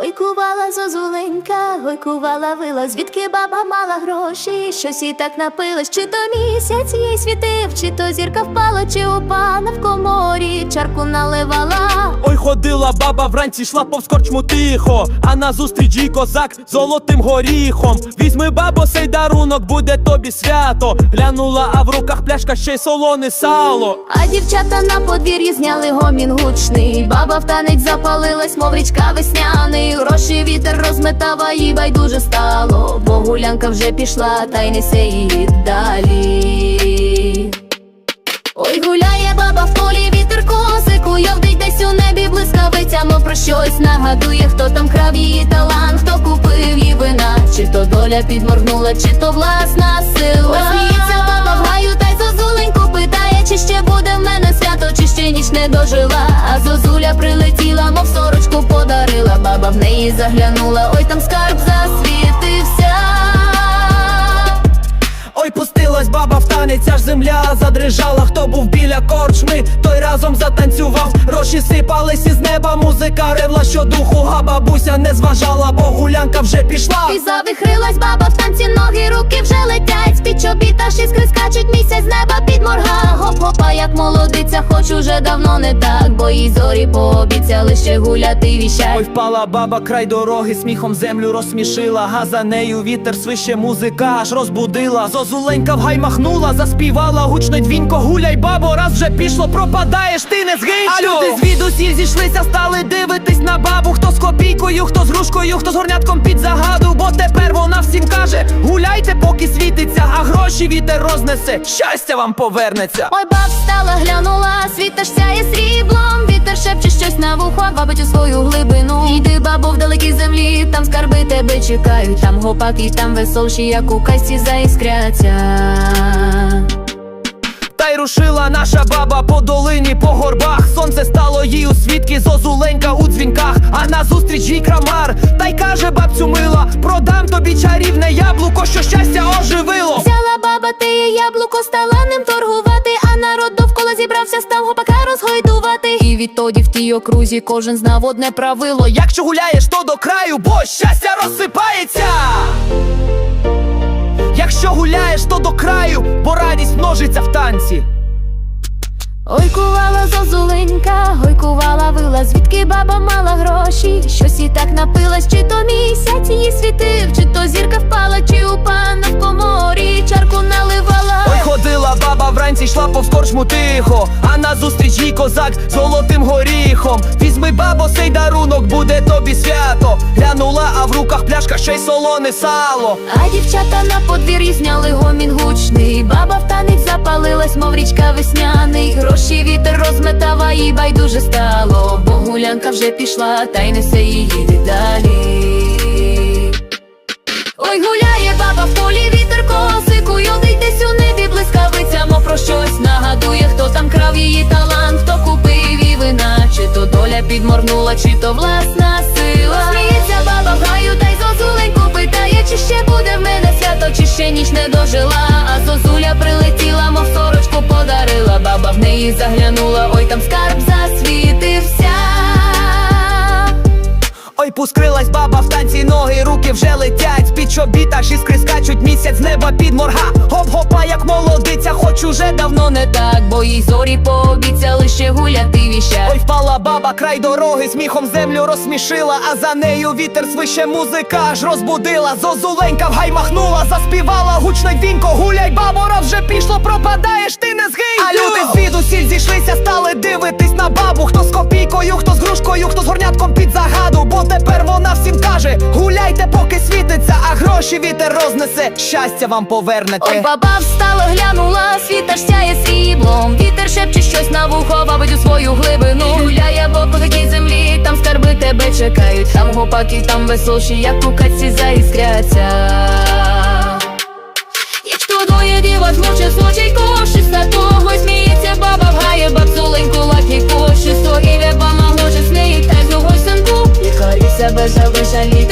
Ой, кувала зозуленька, ой, кувала вила, звідки баба мала гроші, щось і так напилась, чи то місяць їй світив, чи то зірка впала, чи у пана в коморі чарку наливала. Ой, ходила баба вранці, йшла повз корчму тихо, а назустріч їй козак золотим горіхом. Візьми, бабо, сей дарунок, буде тобі свято. Глянула, а в руках пляшка ще й солоне сало. А дівчата на подвір'ї зняли гомін гучний. Баба в танець запалилась, мов річка весняний. Гроші вітер розметав, а їй байдуже стало. Бо гулянка вже пішла, та й несе її далі. Ой, гуляє баба в полі, вітер косику, йовдить десь у небі блискавиця, мов про щось нагадує, хто там крав її талант, хто купив її вина, чи то доля підморгнула, чи то власна сила. Ой, сміється баба в гаю, та й зозуленьку питає, чи ще буде в мене свято, ще ніч не дожила. А зозуля прилетіла, мов сорочку подарила. Баба в неї заглянула, ой там скарб засвітився. Ой, пустилась баба в танець, аж земля задрижала. Хто був біля корчми, той разом затанцював. Гроші сипались із неба, музика ревла щодуху, а бабуся не зважала, бо гулянка вже пішла. І завихрилась баба в танці, ноги, руки вже летять З-під чобіт аж іскри скачуть місяць з неба під морга Гоп-гопа, як молодиця, хоч уже давно не так Бо їй зорі пообіцяли ще гуляти Ой, віщать впала баба край дороги, сміхом землю розсмішила, а за нею вітер свище музика аж розбудила. Зозуленька в гай махнула, заспівала гучно дзвінко, гуляй, бабо, раз вже пішло, пропадаєш, ти не згинь. А звідусіль зійшлися, стали дивитись на бабу, хто з копійкою, хто з грушкою, хто з горнятком під загаду, бо тепер вона всім каже: гуляйте, поки світиться, а гроші вітер рознесе, щастя вам повернеться. Ой, баб встала, глянула, світ аж сяє сріблом. Вітер шепче щось на вухо, бабить у свою глибину. Йди, бабо, в далекій землі, там скарби тебе чекають. Там гопаки, там веселші, як у касті заіскряться Та й рушила наша баба по долині, по горбах. Сонце стало їй у свідки, зозуленька у дзвінках. А назустріч їй крамар, та й каже бабцю мила: продам тобі чарівне яблуко, що щастя оживило. Взяла баба теє яблуко, стала ним торгувати, а народ довкола зібрався, став гопака розгойдувати. І відтоді в тій окрузі кожен знав одне правило. Якщо гуляєш, то до краю, бо щастя розсипається. Якщо гуляєш, то до краю, бо радість множиться в танці. Ой, кувала зозуленька, ой, кувала вила, звідки баба мала гроші, щось і так напилась, чи то місяць її світив, чи то зірка впала, чи у вранці, йшла повз корчму тихо, а назустріч їй козак золотим горіхом. Візьми, бабо, сей дарунок, буде тобі свято. Глянула, а в руках пляшка ще й солоне сало. А дівчата на подвір'ї зняли гомін гучний. Баба в танець запалилась, мов річка весняний. Гроші вітер розметав, а їй байдуже стало. Бо гулянка вже пішла, та й несе її далі. Ой, гуляє баба в полі, вітер косику, власна сила. Сміється баба в гаю, та й зозуленьку питає, чи ще буде в мене свято, чи ще ніч не дожила. А зозуля прилетіла, мов сорочку подарила. Баба в неї заглянула, ой там скарб засвітився. Ой, пускрилась баба в танці, ноги, руки вже летять. З-під чобіт аж іскри скачуть місяць неба під морга. Гоп-гопа, як хоч уже давно не так. Бо їй зорі пообіцяли ще гуляти віщать. Ой, впала баба край дороги, сміхом землю розсмішила, а за нею вітер свище музика аж розбудила. Зозуленька в гай махнула, заспівала гучно й дзвінко. Гуляй, бабо, раз вже пішло, пропадаєш, ти не згинь. А люди звідусіль зійшлися, стали дивитись на бабу. Хто з копійкою, хто з грушкою, хто з горнятком під загаду. Бо тепер вона всім каже: гуляйте, поки чи вітер рознесе, щастя вам повернете. Ой, баба встала, глянула, світа ж сяє сріблом. Вітер шепче щось на вухо, вабить у свою глибину. Гуляє по такій землі, там скарби тебе чекають. Там гопаки, там веселші, як у каці заіскряться. Якщо двоє діва змуче случай коші на того сміється, баба вгає бабцуленьку лакі коші, сторіве бама може снить, та його синку. І хорі себе завишалі.